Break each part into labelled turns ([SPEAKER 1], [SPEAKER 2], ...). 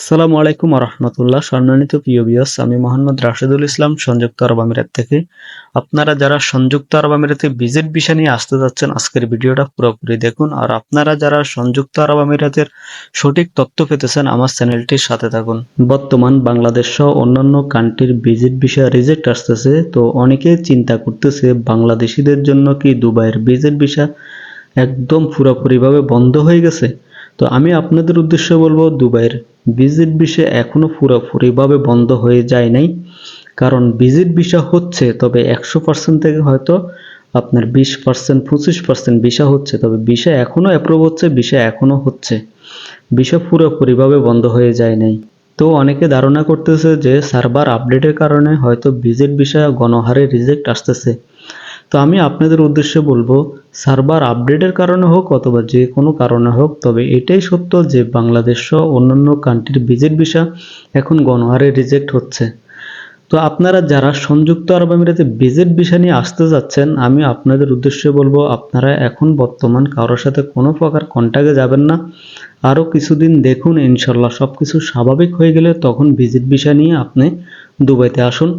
[SPEAKER 1] আসসালামু আলাইকুম রহমতুল্লাহ সম্মানিত প্রিয় বিয়স আমি মোহাম্মদ রাশেদুল ইসলাম, সংযুক্ত আরব আমিরাত থেকে। আপনারা যারা সংযুক্ত আরব আমিরাতে ভিজিট ভিসা নিয়ে আসতে যাচ্ছেন, আজকের ভিডিওটা পুরোপুরি দেখুন। আর আপনারা যারা সংযুক্ত আরব আমিরাতের সঠিক তথ্য পেতেছেন, আমার চ্যানেলটির সাথে থাকুন। বর্তমান বাংলাদেশ সহ অন্যান্য কান্ট্রির ভিজিট ভিসা রিজেক্ট আসতেছে, তো অনেকে চিন্তা করতেছে, বাংলাদেশিদের জন্য কি দুবাইয়ের ভিজিট ভিসা একদম পুরোপুরিভাবে বন্ধ হয়ে গেছে? তো আমি আপনাদের উদ্দেশ্যে বলব, দুবাইয়ের ভিজিট ভিসা এখনও পুরোপুরিভাবে বন্ধ হয়ে যায় নাই। কারণ ভিজিট ভিসা হচ্ছে, তবে একশো পার্সেন্ট থেকে হয়তো আপনার বিশ পার্সেন্ট পঁচিশ পার্সেন্ট ভিসা হচ্ছে। তবে ভিসা এখনও অ্যাপ্রুভ হচ্ছে, ভিসা এখনও হচ্ছে। ভিসা পুরোপুরিভাবে বন্ধ হয়ে যায় নাই। তো অনেকে ধারণা করতেছে যে সার্ভার আপডেটের কারণে হয়তো ভিজিট ভিসা গণহারে রিজেক্ট আসতেছে। তো আমি আপনাদের উদ্দেশ্যে বলব, সার্ভার আপডেটের কারণে হোক অথবা যে কোনো কারণে হোক, তবে এটাই সত্য যে বাংলাদেশ সহ অন্যান্য কান্ট্রির ভিজিট ভিসা এখন গণহারে রিজেক্ট হচ্ছে। তো আপনারা যারা সংযুক্ত আরব আমিরাতে ভিজিট ভিসা নিয়ে আসতে যাচ্ছেন, আমি আপনাদের উদ্দেশ্যে বলব, আপনারা এখন বর্তমান কারোর সাথে কোনো প্রকার কন্ট্যাক্টে যাবেন না। আরও কিছুদিন দেখুন, ইনশাল্লাহ সব কিছু স্বাভাবিক হয়ে গেলে তখন ভিজিট ভিসা নিয়ে আপনি দুবাইতে আসুন।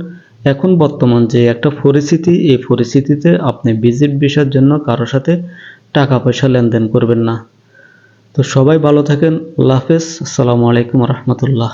[SPEAKER 1] এখন বর্তমান যে একটা পরিস্থিতি, এই পরিস্থিতিতে আপনি ভিজিট ভিসার জন্য কারও সাথে টাকা পয়সা লেনদেন করবেন না। তো সবাই ভালো থাকেন, আল্লাহ হাফেজ, আসসালামু আলাইকুম রহমতুল্লাহ।